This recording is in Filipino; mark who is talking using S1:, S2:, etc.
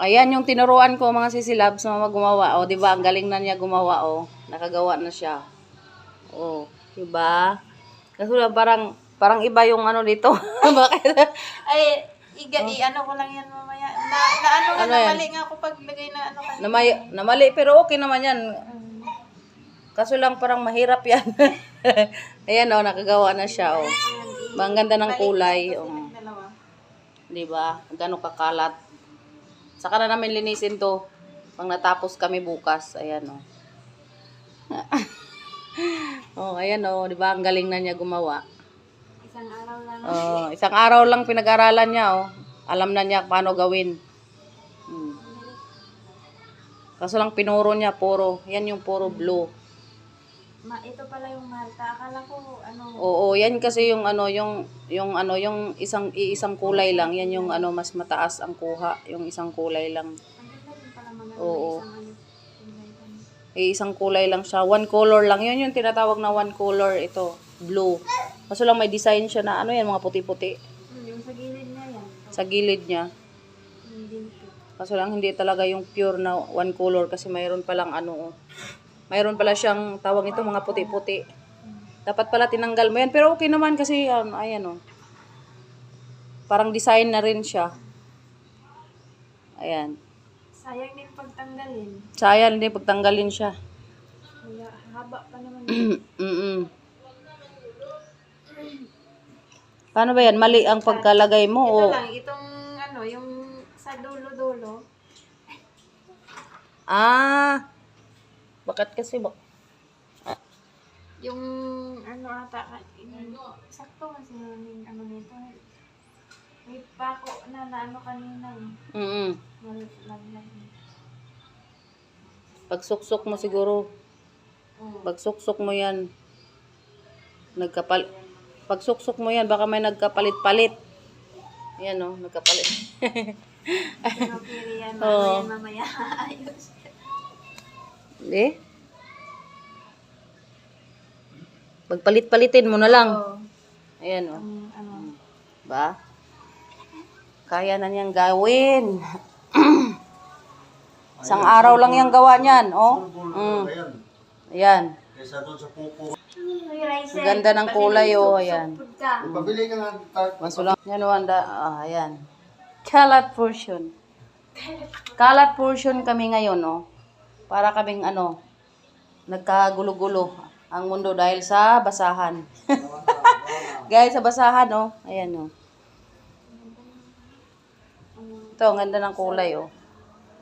S1: Ayan yung tinuruan ko mga sisilabs na gumawa. O, di ba? Ang galing na niya gumawa. O, nakagawa na siya. O, di ba? Kaso lang parang, parang iba yung ano dito. Bakit?
S2: Ay, iga, i-ano ko lang yan mamaya. Na, na ano
S1: Ano yan?
S2: namali nga ako paglagay na ano kanina.
S1: Namay, namali, pero okay naman yan. Kaso lang parang mahirap yan. Ayan o, nakagawa na siya. O. Ang ganda ng kulay. O.
S2: Dalawa.
S1: Di ba? Gano'ng kakalat. Saka na namin linisin to. Pang natapos kami bukas. Ayan o. oh, ayan o. Di ba? Ang galing na niya gumawa.
S2: Isang araw lang.
S1: Oh, isang araw lang pinag-aralan niya oh. Alam na niya paano gawin. Hmm. Kaso lang pinuro niya puro. Yan yung puro blue.
S2: Ma, ito pala yung Malta. Akala ko, ano,
S1: Oo, yan kasi yung ano, yung yung ano, yung isang iisang kulay lang. Yan yung ano mas mataas ang kuha, yung isang kulay lang.
S2: ang ganda din pala mga
S1: Oo.
S2: isang ano, kulay ano.
S1: Iisang kulay lang siya. One color lang. Yun yung tinatawag na one color ito, blue. Kaso lang may design siya na ano yan, mga puti-puti
S2: Hmm, yung sa gilid niya yan.
S1: sa gilid niya.
S2: Dinto.
S1: Kaso lang hindi talaga yung pure na one color kasi mayroon palang ano, oh. Mayroon pala siyang tawag ito mga puti-puti. Dapat pala tinanggal mo yan. Pero okay naman kasi, um, ayan oh. Parang design na rin siya. Ayan.
S2: Sayang din pagtanggalin.
S1: Sayang hindi pagtanggalin siya.
S2: Kaya haba pa naman.
S1: Mm-mm. Paano ba yan? Mali ang pagkalagay mo
S2: Ito
S1: o...
S2: lang, itong ano, yung sa dulo-dulo.
S1: Ah! Bakit kasi ba?
S2: Yung ano ata, yung, sakto kasi yung ano nito. May pako na na ano kanina. eh.
S1: Mm-mm.
S2: Malaglag.
S1: Pagsuksok mo siguro.
S2: Oo.
S1: Pagsuksok mo yan. Nagkapal... Pagsuksok mo yan, baka may nagkapalit-palit. Yan o, nagkapalit.
S2: Pinapili yan, yan mamaya. Ayos.
S1: Hindi? Pagpalit-palitin mo na lang.
S2: Oo.
S1: Ayan o.
S2: Ang ano,
S1: Ba? Kaya na niyang gawin. Isang araw lang yung gawa niyan, oh. Mm. Ayan.
S3: Kaysa doon sa pupo.
S1: Ang ganda ng kulay, oh. Ayan.
S3: Pabili ka ta-
S1: Masulang. Yan, Wanda. Ah, ayan. Kalat portion. Kalat portion kami ngayon, oh. Para kaming, ano, nagkagulo-gulo ang mundo dahil sa basahan. Guys, sa basahan, oh. Ayan, oh. Ito, ang ganda ng kulay, oh.